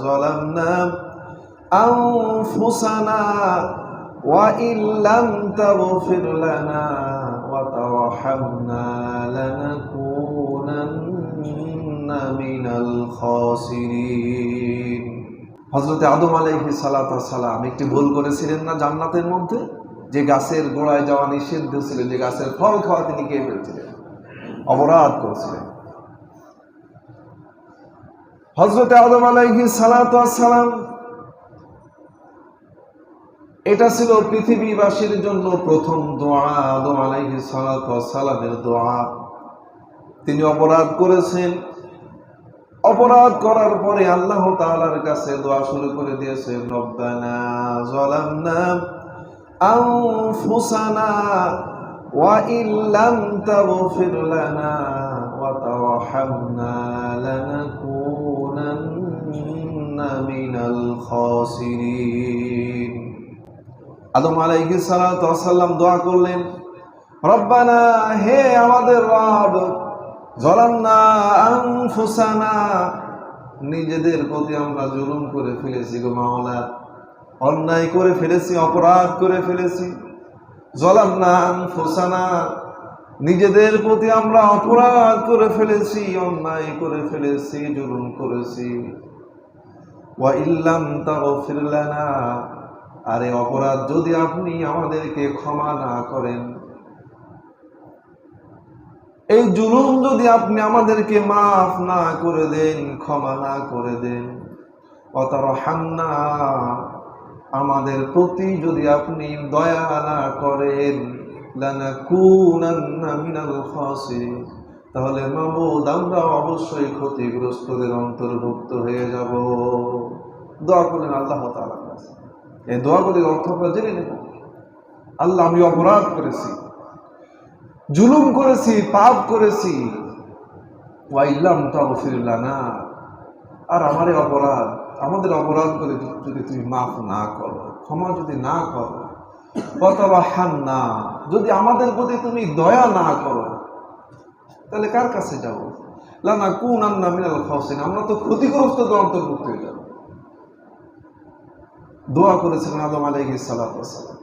ظلمنا أنفسنا وإن لم تغفر لنا وترحمنا لنكونن من الخاسرين হজরতে আদম আলাইহি সালাম একটি ভুল করেছিলেন না জান্নাতের মধ্যে যে গাছের গোড়ায় যাওয়া নিষিদ্ধ ছিল যে গাছের ফল খাওয়া তিনি খেয়ে ফেলছিলেন অপরাধ করেছিলেন হজরতে আদম আলাইহি সালাম এটা ছিল পৃথিবীবাসীর জন্য প্রথম দোয়া আদম আলাইহি সালামের দোয়া। তিনি অপরাধ করেছেন। অপরাধ করার পরে আল্লাহ তাআলার কাছে দোয়া শুরু করে দিয়েছেন, রব্বানা তাগফির লানা ওয়া তারহামনা লানাকুনান্না আদম আলাইহিস সালাতু দোয়া করলেন, রব্বানা, হে আমাদের রব জলান্না নিজেদের প্রতি আমরা জুলুম করে ফেলেছি গো মাওলা অন্যায় করে ফেলেছি, অপরাধ করে ফেলেছি। জলান্না নিজেদের প্রতি আমরা অপরাধ করে ফেলেছি, অন্যায় করে ফেলেছি, জুলুম করেছি। ইল্লাম তাগফির লানা। আরে অপরাধ যদি আপনি আমাদেরকে ক্ষমা না করেন, এই জুলুম যদি আপনি আমাদেরকে মাফ না করে দেন, ক্ষমা না করে দেন অতর হান্না আমাদের প্রতি যদি আপনি দয়া না করেন মিনাল খাসিরিন। তাহলে মাবুদ আমরা অবশ্যই ক্ষতিগ্রস্তদের অন্তর্ভুক্ত হয়ে যাব। দোয়া করলেন আল্লাহ তাআলার কাছে। এই দোয়াগুলির অর্থ আমরা জেনে নেব। আল্লাহ, আমি অপরাধ করেছি, জুলুম করেছি, পাপ করেছি। ওয়াইল্লাম তাগফিরলা না আর আমাদের অপরাধ আমাদের অপরাধ করে যদি তুমি মাফ না করো, ক্ষমা যদি না করো, অথবা হান না যদি আমাদের প্রতি তুমি দয়া না করো তাহলে কার কাছে যাব? লানা কোন আন্না মিনাল খাওসেন আমরা তো ক্ষতিগ্রস্তদের অন্তর্ভুক্ত হয়ে যাব। দোয়া করেছিলেন আদম আলাইহিস সালাম।